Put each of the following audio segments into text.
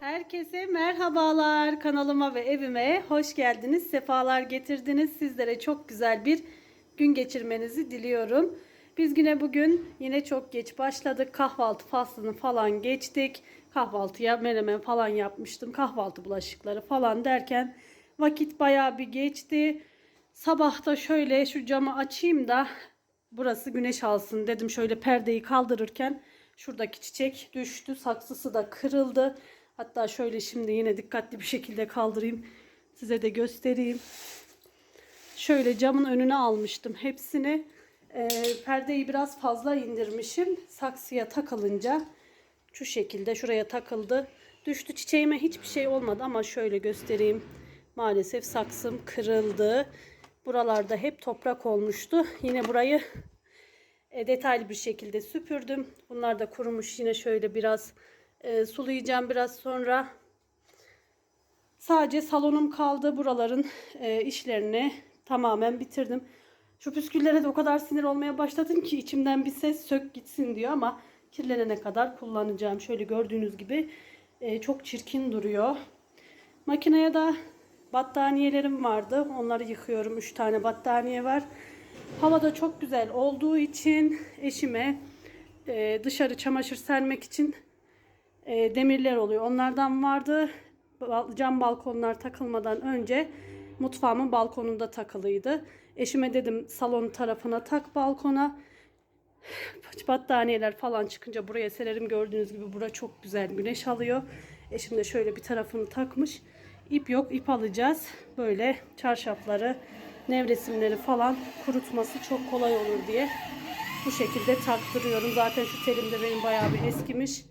Herkese merhabalar. Kanalıma ve evime hoş geldiniz. Sefalar getirdiniz. Sizlere çok güzel bir gün geçirmenizi diliyorum. Biz güne bugün yine çok geç başladık. Kahvaltı faslını falan geçtik. Kahvaltıya menemen falan yapmıştım. Kahvaltı bulaşıkları falan derken vakit bayağı bir geçti. Sabah da şöyle şu camı açayım da burası güneş alsın dedim. Şöyle perdeyi kaldırırken şuradaki çiçek düştü. Saksısı da kırıldı. Hatta şöyle şimdi yine dikkatli bir şekilde kaldırayım. Size de göstereyim. Şöyle camın önüne almıştım hepsini. Ee, perdeyi biraz fazla indirmişim. Saksıya takılınca şu şekilde şuraya takıldı. Düştü çiçeğime hiçbir şey olmadı ama şöyle göstereyim. Maalesef saksım kırıldı. Buralarda hep toprak olmuştu. Yine burayı e, detaylı bir şekilde süpürdüm. Bunlar da kurumuş. Yine şöyle biraz e, sulayacağım biraz sonra. Sadece salonum kaldı. Buraların e, işlerini tamamen bitirdim. Şu püsküllere de o kadar sinir olmaya başladım ki içimden bir ses sök gitsin diyor ama kirlenene kadar kullanacağım. Şöyle gördüğünüz gibi e, çok çirkin duruyor. Makineye de battaniyelerim vardı. Onları yıkıyorum. 3 tane battaniye var. Hava da çok güzel olduğu için eşime e, dışarı çamaşır sermek için e, demirler oluyor. Onlardan vardı. Cam balkonlar takılmadan önce mutfağımın balkonunda takılıydı. Eşime dedim salon tarafına tak balkona. Battaniyeler falan çıkınca buraya sererim. Gördüğünüz gibi bura çok güzel güneş alıyor. Eşim de şöyle bir tarafını takmış. İp yok ip alacağız. Böyle çarşafları, nevresimleri falan kurutması çok kolay olur diye bu şekilde taktırıyorum. Zaten şu telim de benim bayağı bir eskimiş.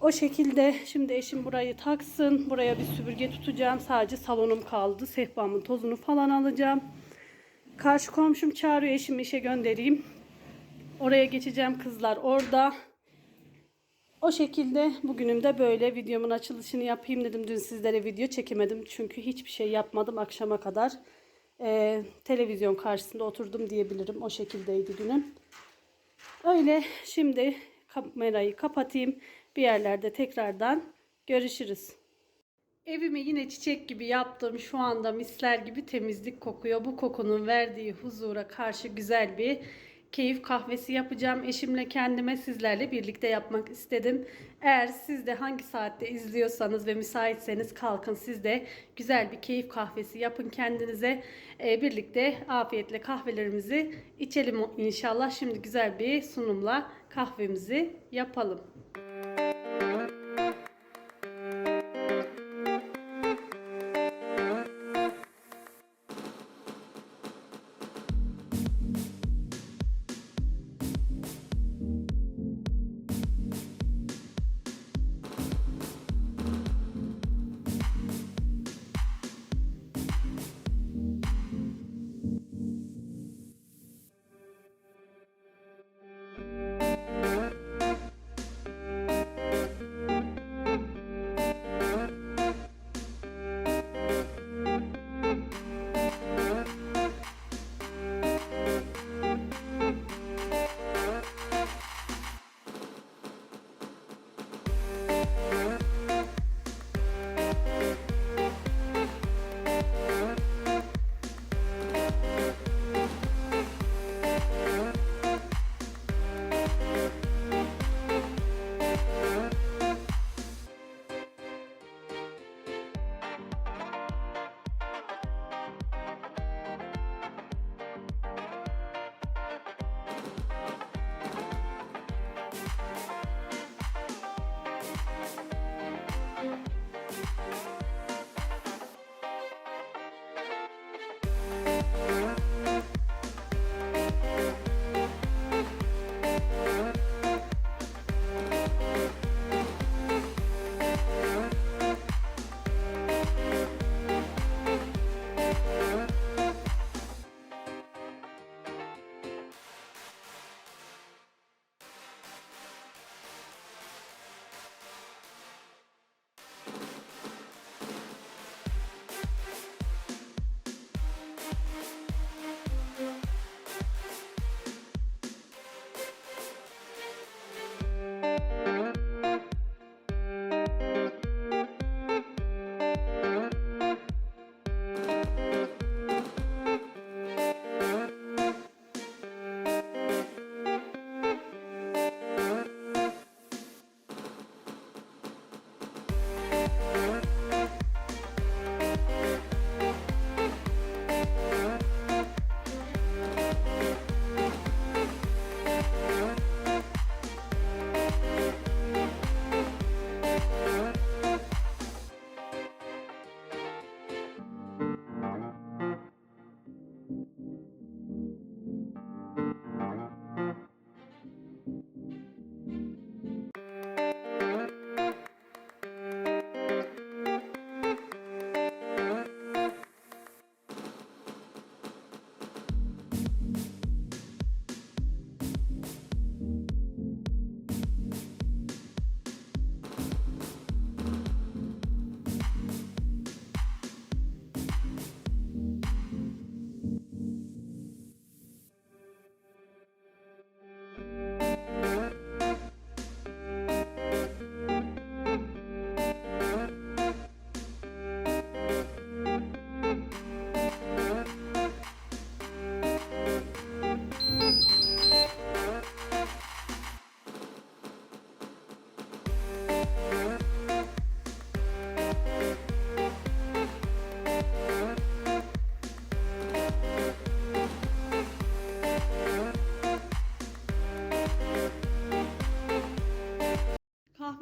O şekilde şimdi eşim burayı taksın. Buraya bir süpürge tutacağım. Sadece salonum kaldı. Sehpamın tozunu falan alacağım. Karşı komşum çağırıyor eşimi işe göndereyim. Oraya geçeceğim kızlar orada. O şekilde bugünüm de böyle videomun açılışını yapayım dedim. Dün sizlere video çekemedim. Çünkü hiçbir şey yapmadım akşama kadar. Ee, televizyon karşısında oturdum diyebilirim. O şekildeydi günüm. Öyle şimdi kamerayı kapatayım. Bir yerlerde tekrardan görüşürüz. Evimi yine çiçek gibi yaptım. Şu anda misler gibi temizlik kokuyor. Bu kokunun verdiği huzura karşı güzel bir keyif kahvesi yapacağım. Eşimle kendime sizlerle birlikte yapmak istedim. Eğer siz de hangi saatte izliyorsanız ve müsaitseniz kalkın siz de güzel bir keyif kahvesi yapın kendinize. Ee, birlikte afiyetle kahvelerimizi içelim inşallah. Şimdi güzel bir sunumla kahvemizi yapalım.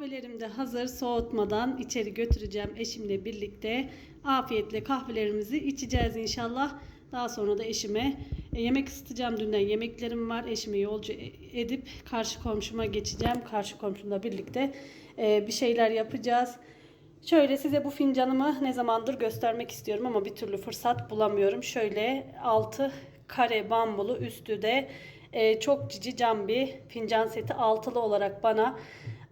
Kahvelerim de hazır soğutmadan içeri götüreceğim eşimle birlikte. Afiyetle kahvelerimizi içeceğiz inşallah. Daha sonra da eşime e, yemek ısıtacağım. Dünden yemeklerim var. Eşimi yolcu e- edip karşı komşuma geçeceğim. Karşı komşumla birlikte e, bir şeyler yapacağız. Şöyle size bu fincanımı ne zamandır göstermek istiyorum ama bir türlü fırsat bulamıyorum. Şöyle altı kare bambulu üstü de çok cici cam bir fincan seti altılı olarak bana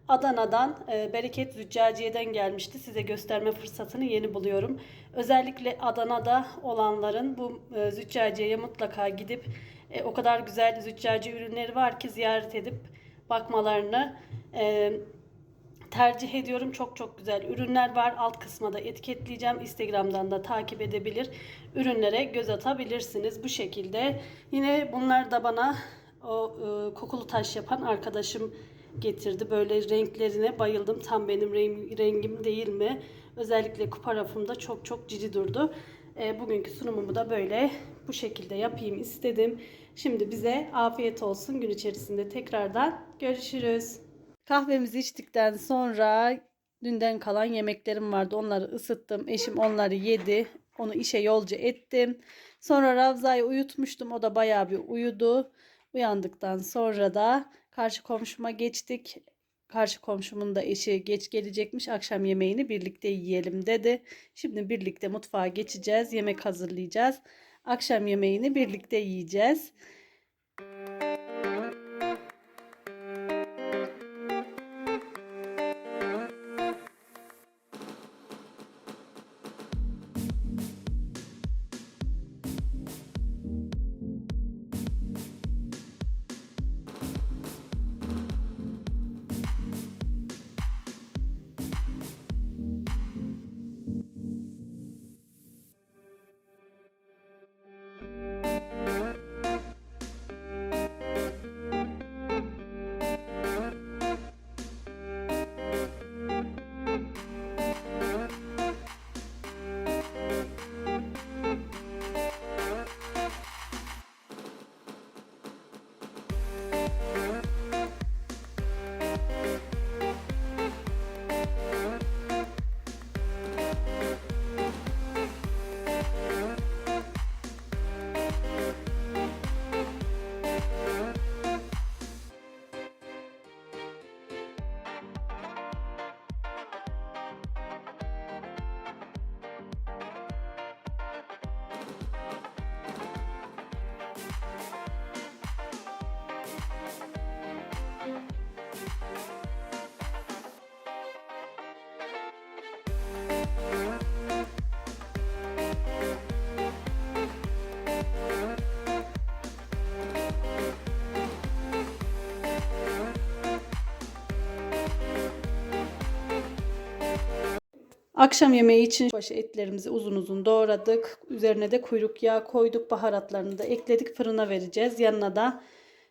Adana'dan e, Bereket Züccaciye'den gelmişti. Size gösterme fırsatını yeni buluyorum. Özellikle Adana'da olanların bu e, züccaciyeye mutlaka gidip e, o kadar güzel züccaci ürünleri var ki ziyaret edip bakmalarını e, tercih ediyorum. Çok çok güzel ürünler var. Alt kısma da etiketleyeceğim. Instagram'dan da takip edebilir. Ürünlere göz atabilirsiniz bu şekilde. Yine bunlar da bana o e, kokulu taş yapan arkadaşım getirdi. Böyle renklerine bayıldım. Tam benim rengim, değil mi? Özellikle kupa rafımda çok çok cici durdu. E, bugünkü sunumumu da böyle bu şekilde yapayım istedim. Şimdi bize afiyet olsun. Gün içerisinde tekrardan görüşürüz. Kahvemizi içtikten sonra dünden kalan yemeklerim vardı. Onları ısıttım. Eşim onları yedi. Onu işe yolcu ettim. Sonra Ravza'yı uyutmuştum. O da bayağı bir uyudu. Uyandıktan sonra da karşı komşuma geçtik. Karşı komşumun da eşi geç gelecekmiş. Akşam yemeğini birlikte yiyelim dedi. Şimdi birlikte mutfağa geçeceğiz. Yemek hazırlayacağız. Akşam yemeğini birlikte yiyeceğiz. Akşam yemeği için başı etlerimizi uzun uzun doğradık. Üzerine de kuyruk yağı koyduk. Baharatlarını da ekledik. Fırına vereceğiz. Yanına da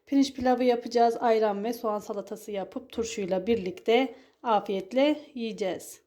pirinç pilavı yapacağız. Ayran ve soğan salatası yapıp turşuyla birlikte afiyetle yiyeceğiz.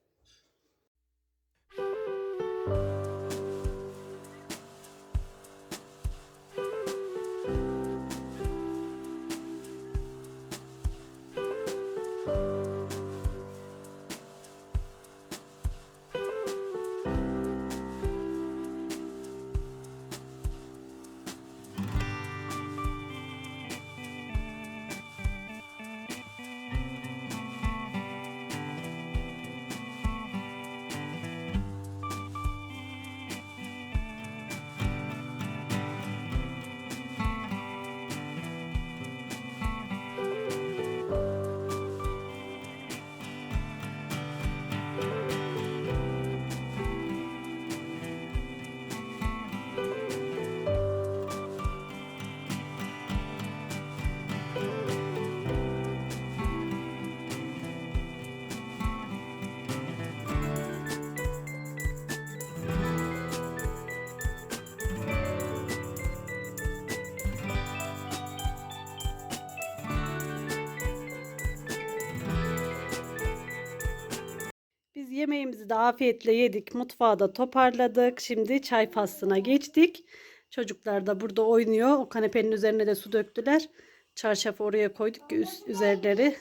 Yemeğimizi de afiyetle yedik. Mutfağı da toparladık. Şimdi çay faslına geçtik. Çocuklar da burada oynuyor. O kanepenin üzerine de su döktüler. Çarşafı oraya koyduk ki üst, üzerleri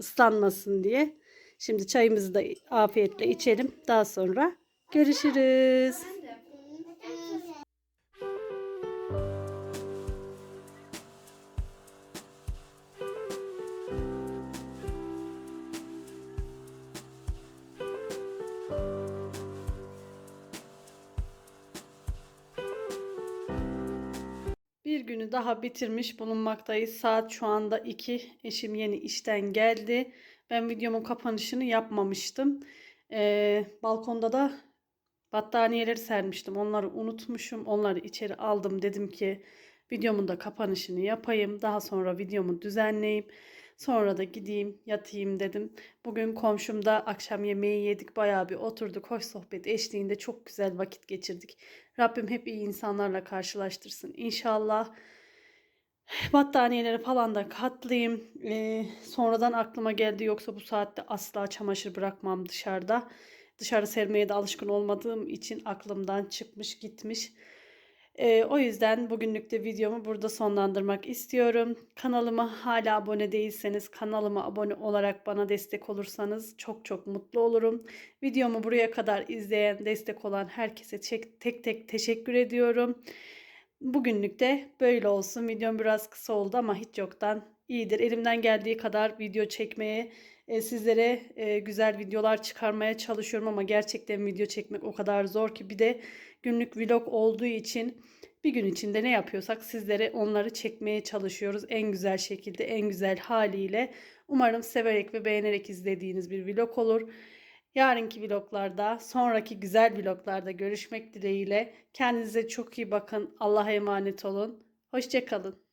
ıslanmasın diye. Şimdi çayımızı da afiyetle içelim. Daha sonra görüşürüz. Daha bitirmiş bulunmaktayız. Saat şu anda 2. Eşim yeni işten geldi. Ben videomun kapanışını yapmamıştım. Ee, balkonda da battaniyeleri sermiştim. Onları unutmuşum. Onları içeri aldım. Dedim ki videomun da kapanışını yapayım. Daha sonra videomu düzenleyip sonra da gideyim yatayım dedim. Bugün komşumda akşam yemeği yedik. Bayağı bir oturduk. Hoş sohbet eşliğinde çok güzel vakit geçirdik. Rabbim hep iyi insanlarla karşılaştırsın. İnşallah battaniyeleri falan da katlayayım. Ee, sonradan aklıma geldi yoksa bu saatte asla çamaşır bırakmam dışarıda. Dışarı sermeye de alışkın olmadığım için aklımdan çıkmış gitmiş. Ee, o yüzden bugünlük de videomu burada sonlandırmak istiyorum. Kanalıma hala abone değilseniz kanalıma abone olarak bana destek olursanız çok çok mutlu olurum. Videomu buraya kadar izleyen, destek olan herkese tek tek, teşekkür ediyorum. Bugünlük de böyle olsun. Videom biraz kısa oldu ama hiç yoktan iyidir. Elimden geldiği kadar video çekmeye, e, sizlere e, güzel videolar çıkarmaya çalışıyorum ama gerçekten video çekmek o kadar zor ki bir de günlük vlog olduğu için bir gün içinde ne yapıyorsak sizlere onları çekmeye çalışıyoruz en güzel şekilde, en güzel haliyle. Umarım severek ve beğenerek izlediğiniz bir vlog olur. Yarınki vloglarda, sonraki güzel vloglarda görüşmek dileğiyle. Kendinize çok iyi bakın. Allah'a emanet olun. Hoşçakalın.